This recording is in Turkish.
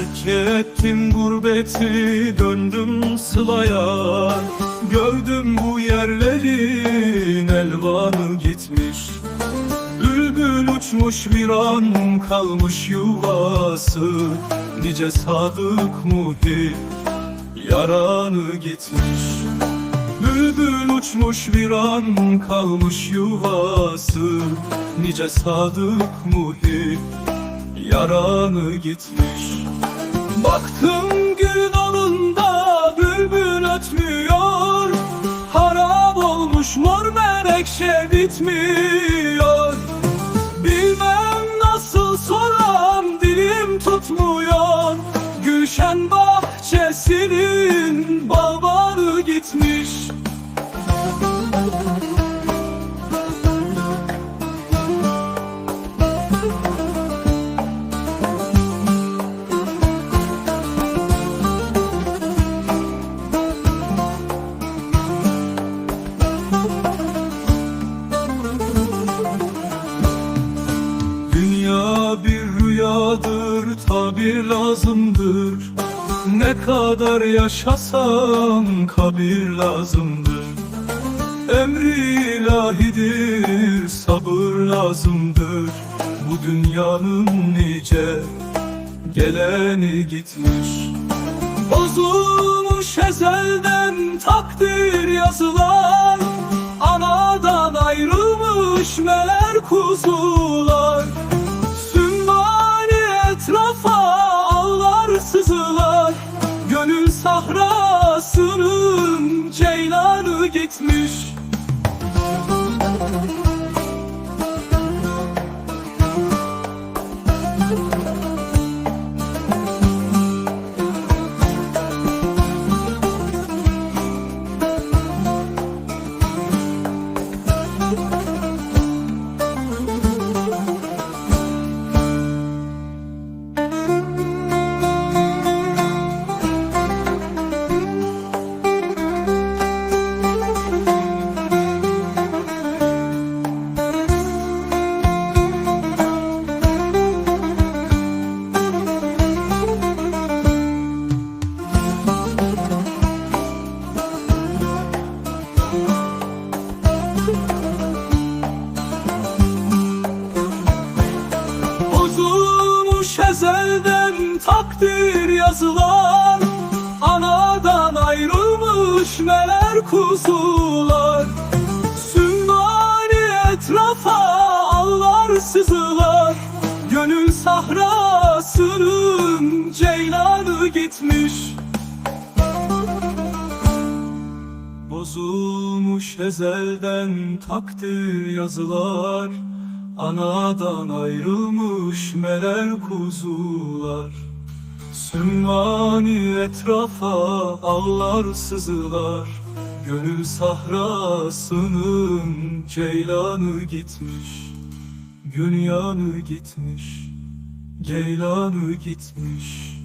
Terk ettim gurbeti döndüm sılaya. Gördüm bu yerlerin elvanı gitmiş. Bülbül uçmuş bir an kalmış yuvası. Nice sadık muhip yaranı gitmiş. Bülbül uçmuş bir an kalmış yuvası. Nice sadık muhip yaranı gitmiş. Baktım tabir lazımdır. Ne kadar yaşasan kabir lazımdır. Emri ilahidir, sabır lazımdır. Bu dünyanın nice geleni gitmiş. Bozulmuş ezelden takdir yazılar Anadan ayrılmış meler kuzular sahrasının ceylanı gitmiş ezelden takdir yazılan Anadan ayrılmış meler kuzular. Sümmani etrafa ağlar sızılar Gönül sahrasının ceylanı gitmiş. Bozulmuş ezelden takdir yazılar Anadan ayrılmış meler kuzular. Sümmani etrafa ağlar sızılar. Gönül sahrasının ceylanı gitmiş. Günyanı gitmiş Ceylanı gitmiş